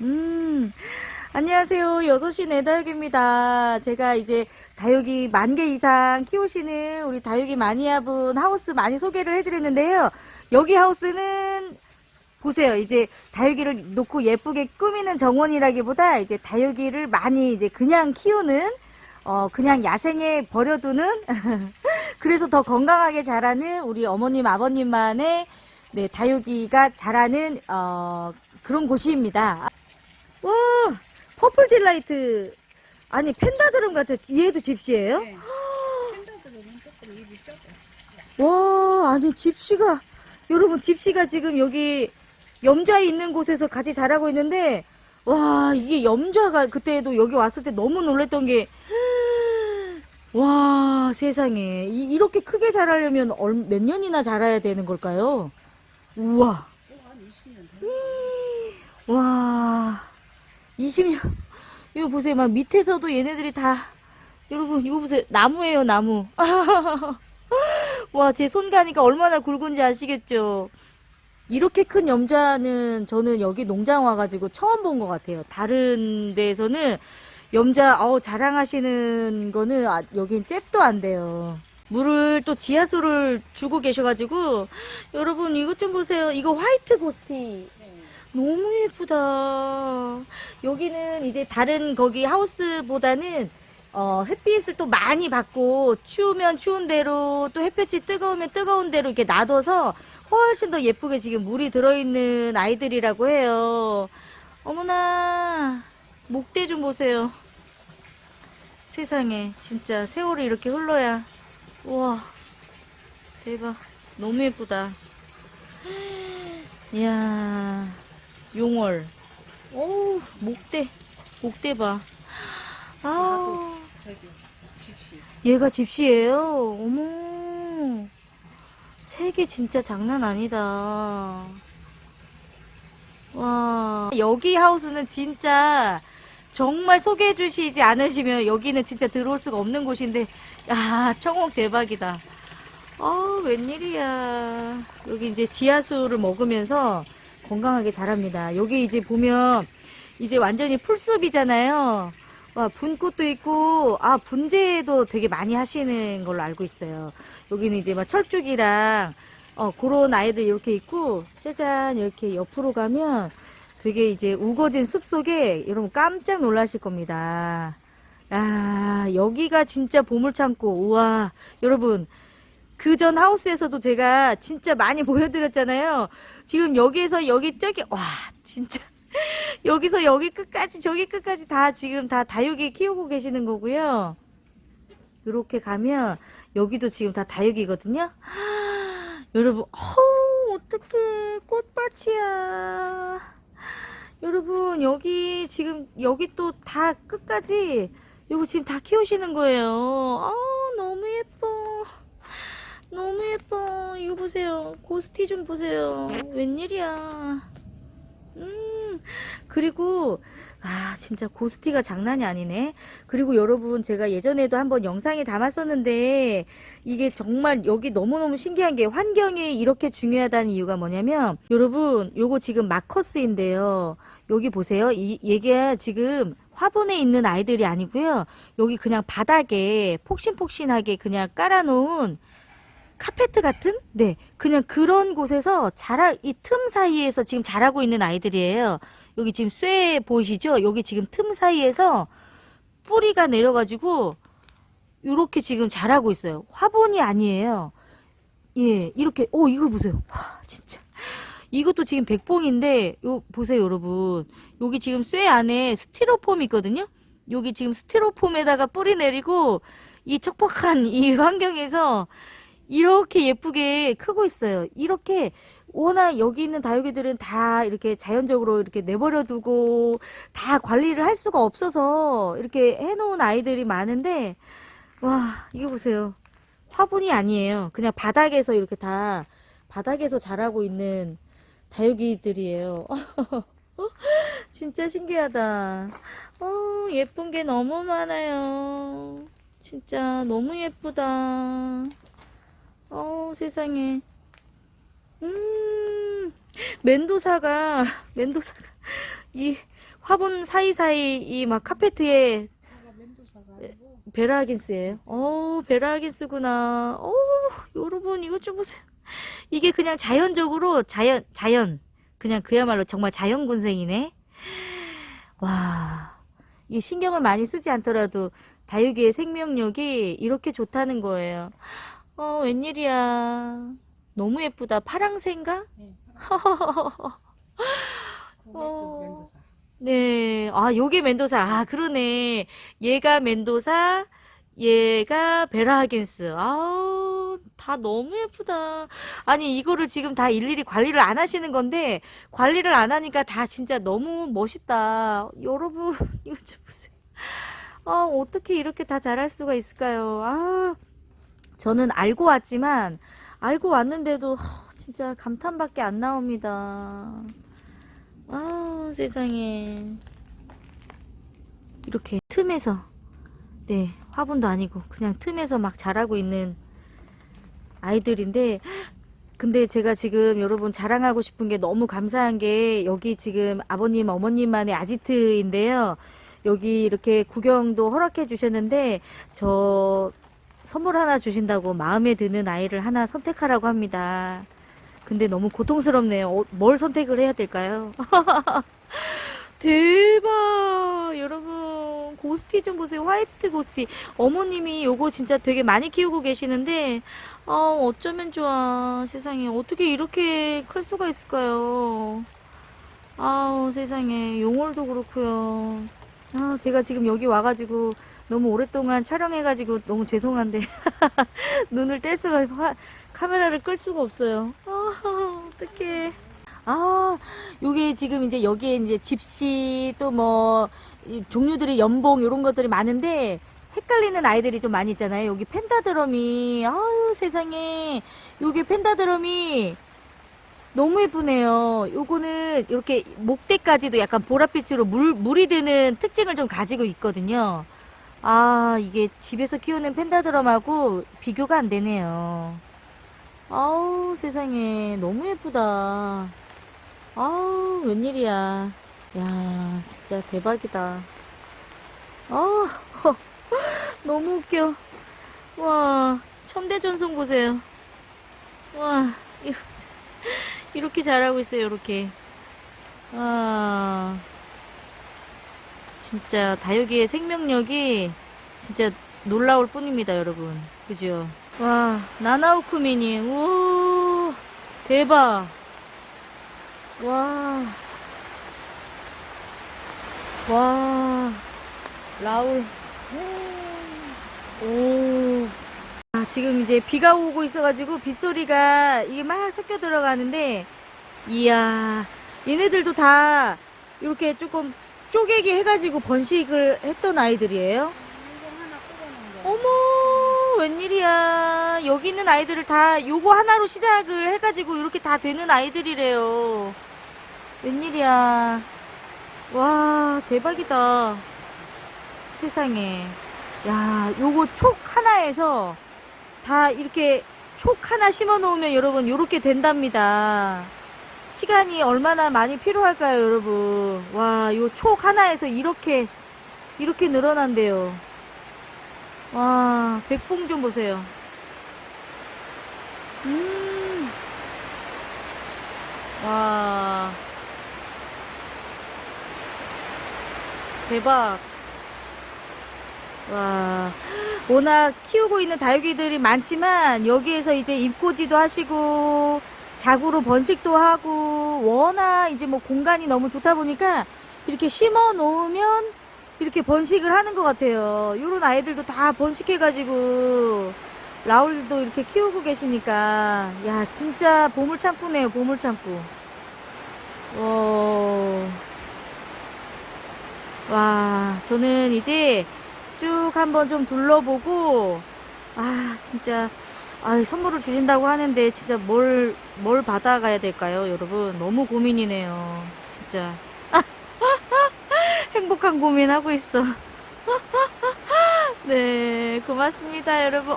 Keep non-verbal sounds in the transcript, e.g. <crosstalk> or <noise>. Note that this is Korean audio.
음, 안녕하세요. 6시 내다육입니다. 제가 이제 다육이 만 개 이상 키우시는 우리 다육이 마니아분 하우스 많이 소개를 해드렸는데요. 여기 하우스는 보세요. 이제 다육이를 놓고 예쁘게 꾸미는 정원이라기보다 이제 다육이를 많이 이제 그냥 키우는 어 그냥 야생에 버려두는 <laughs> 그래서 더 건강하게 자라는 우리 어머님 아버님만의 네 다육이가 자라는 어 그런 곳입니다. 와 퍼플 딜라이트 아니 펜다드름 같아. 얘도 집시예요? 네. 팬더들은 조금 입이 좁아. 와, 아니, 집시가, 여러분, 집시가 지금 여기 염좌에 있는 곳에서 같이 자라고 있는데, 와, 이게 염좌가 그때도 여기 왔을 때 너무 놀랬던 게, 와, 세상에. 이, 렇게 크게 자라려면 얼, 몇 년이나 자라야 되는 걸까요? 우와. 또한 20년 된 와, 20년. 이거 보세요. 막 밑에서도 얘네들이 다, 여러분, 이거 보세요. 나무예요, 나무. <laughs> 와, 제 손 가니까 얼마나 굵은지 아시겠죠? 이렇게 큰 염좌는 저는 여기 농장 와가지고 처음 본 것 같아요. 다른 데에서는 염좌, 어 자랑하시는 거는 아, 여긴 잽도 안 돼요. 물을 또 지하수를 주고 계셔가지고, 여러분, 이것 좀 보세요. 이거 화이트 고스티. 너무 예쁘다. 여기는 이제 다른 거기 하우스보다는 어, 햇빛을 또 많이 받고 추우면 추운 대로 또 햇볕이 뜨거우면 뜨거운 대로 이렇게 놔둬서 훨씬 더 예쁘게 지금 물이 들어있는 아이들이라고 해요. 어머나 목대 좀 보세요. 세상에 진짜 세월이 이렇게 흘러야 우와 대박 너무 예쁘다. <gasps> 이야 용월. 오, 목대. 목대 봐. 아, 저기 집시. 얘가 집시예요. 어머. 색이 진짜 장난 아니다. 와. 여기 하우스는 진짜 정말 소개해 주시지 않으시면 여기는 진짜 들어올 수가 없는 곳인데, 야, 청옥 대박이다. 아, 웬일이야. 여기 이제 지하수를 먹으면서 건강하게 자랍니다. 여기 이제 보면 이제 완전히 풀숲이잖아요. 와, 분꽃도 있고, 아, 분재도 되게 많이 하시는 걸로 알고 있어요. 여기는 이제 막 철쭉이랑, 어, 그런 아이들 이렇게 있고, 짜잔, 이렇게 옆으로 가면 되게 이제 우거진 숲 속에 여러분 깜짝 놀라실 겁니다. 아, 여기가 진짜 보물창고. 우와, 여러분. 그 전 하우스에서도 제가 진짜 많이 보여드렸잖아요. 지금 여기에서 여기 저기 와 진짜 <laughs> 여기서 여기 끝까지 저기 끝까지 다 지금 다 다육이 키우고 계시는 거고요. 이렇게 가면 여기도 지금 다 다육이거든요. <gasps> 여러분, 어우 어떡해 꽃밭이야. 여러분 여기 지금 여기 또 다 끝까지 이거 지금 다 키우시는 거예요. 아 너무 예뻐. 너무 예뻐. 이거 보세요. 고스티 좀 보세요. 웬일이야. 음, 그리고, 아, 진짜 고스티가 장난이 아니네. 그리고 여러분, 제가 예전에도 한번 영상에 담았었는데, 이게 정말 여기 너무너무 신기한 게 환경이 이렇게 중요하다는 이유가 뭐냐면, 여러분, 요거 지금 마커스인데요. 여기 보세요. 이, 얘가 지금 화분에 있는 아이들이 아니고요. 여기 그냥 바닥에 폭신폭신하게 그냥 깔아놓은 카페트 같은? 네. 그냥 그런 곳에서 자라, 이 틈 사이에서 지금 자라고 있는 아이들이에요. 여기 지금 쇠 보이시죠? 여기 지금 틈 사이에서 뿌리가 내려가지고, 요렇게 지금 자라고 있어요. 화분이 아니에요. 예, 이렇게, 오, 이거 보세요. 와, 진짜. 이것도 지금 백봉인데, 요, 보세요, 여러분. 여기 지금 쇠 안에 스티로폼이 있거든요? 여기 지금 스티로폼에다가 뿌리 내리고, 이 척박한 이 환경에서 이렇게 예쁘게 크고 있어요. 이렇게 워낙 여기 있는 다육이들은 다 이렇게 자연적으로 이렇게 내버려 두고 다 관리를 할 수가 없어서 이렇게 해놓은 아이들이 많은데 와 이거 보세요. 화분이 아니에요. 그냥 바닥에서 이렇게 다 바닥에서 자라고 있는 다육이들이에요. <laughs> 진짜 신기하다. 어, 예쁜 게 너무 많아요. 진짜 너무 예쁘다. 어, 세상에. 음, 멘도사가, 멘도사가, 이 화분 사이사이 이 막 카페트에 아니고 베라 하긴스예요. 어, 베라 하긴스구나. 어, 여러분 이것 좀 보세요. 이게 그냥 자연적으로 자연 자연 그냥 그야말로 정말 자연 군생이네. 와, 이 신경을 많이 쓰지 않더라도 다육이의 생명력이 이렇게 좋다는 거예요. 어, 웬일이야. 너무 예쁘다. 파랑새인가? 네, <laughs> 어. 네. 아, 요게 멘도사. 아, 그러네. 얘가 멘도사, 얘가 베라하긴스. 아우, 다 너무 예쁘다. 아니, 이거를 지금 다 일일이 관리를 안 하시는 건데, 관리를 안 하니까 다 진짜 너무 멋있다. 여러분, <laughs> 이거 좀 보세요. 아, 어떻게 이렇게 다 잘할 수가 있을까요? 아, 저는 알고 왔지만, 알고 왔는데도, 허, 진짜 감탄밖에 안 나옵니다. 아, 세상에. 이렇게 틈에서, 네, 화분도 아니고, 그냥 틈에서 막 자라고 있는 아이들인데, 근데 제가 지금 여러분 자랑하고 싶은 게 너무 감사한 게, 여기 지금 아버님, 어머님만의 아지트인데요. 여기 이렇게 구경도 허락해 주셨는데, 저 선물 하나 주신다고 마음에 드는 아이를 하나 선택하라고 합니다. 근데 너무 고통스럽네요. 어, 뭘 선택을 해야 될까요? <laughs> 대박! 여러분, 고스티 좀 보세요. 화이트 고스티. 어머님이 요거 진짜 되게 많이 키우고 계시는데, 어, 어쩌면 좋아. 세상에. 어떻게 이렇게 클 수가 있을까요? 아우, 세상에. 용월도 그렇고요. 아, 제가 지금 여기 와가지고 너무 오랫동안 촬영해가지고 너무 죄송한데, <laughs> 눈을 뗄 수가, 화, 카메라를 끌 수가 없어요. 아, 어떡해. 아, 요게 지금 이제 여기에 이제 집시 또 뭐 종류들이 연봉 이런 것들이 많은데 헷갈리는 아이들이 좀 많이 있잖아요. 여기 펜다드럼이 아유 세상에 요게 펜다드럼이 너무 예쁘네요. 요거는 이렇게 목대까지도 약간 보랏빛으로 물 물이 드는 특징을 좀 가지고 있거든요. 아, 이게 집에서 키우는 펜다드럼하고 비교가 안 되네요. 아우, 세상에. 너무 예쁘다. 아우, 웬일이야. 야, 진짜 대박이다. 아, <laughs> 너무 웃겨. 와, 천대전송 보세요. 와, 이거. 이렇게 잘하고 있어요, 이렇게. 아, 진짜 다육이의 생명력이 진짜 놀라울 뿐입니다, 여러분. 그죠? 와, 나나우쿠미니, 우와, 대박. 와, 와, 라울, 오. 아, 지금 이제 비가 오고 있어가지고 빗소리가 이게 막 섞여 들어가는데, 이야, 얘네들도 다 이렇게 조금 쪼개기 해가지고 번식을 했던 아이들이에요. 어머, 웬일이야. 여기 있는 아이들을 다 요거 하나로 시작을 해가지고 이렇게 다 되는 아이들이래요. 웬일이야. 와, 대박이다. 세상에. 야, 요거 촉 하나에서 다 이렇게 촉 하나 심어 놓으면 여러분 요렇게 된답니다. 시간이 얼마나 많이 필요할까요, 여러분? 와, 요 촉 하나에서 이렇게, 이렇게 늘어난대요. 와, 백봉 좀 보세요. 음. 와. 대박. 와. 워낙 키우고 있는 다육이들이 많지만 여기에서 이제 입고지도 하시고 자구로 번식도 하고 워낙 이제 뭐 공간이 너무 좋다 보니까 이렇게 심어 놓으면 이렇게 번식을 하는 것 같아요. 요런 아이들도 다 번식해가지고 라울도 이렇게 키우고 계시니까 야 진짜 보물 창고네요 보물 창고. 와, 와 저는 이제 쭉 한번 좀 둘러보고 아 진짜 아 선물을 주신다고 하는데 진짜 뭘 뭘 받아가야 될까요 여러분? 너무 고민이네요. 진짜. <laughs> 행복한 고민하고 있어. <laughs> 네 고맙습니다 여러분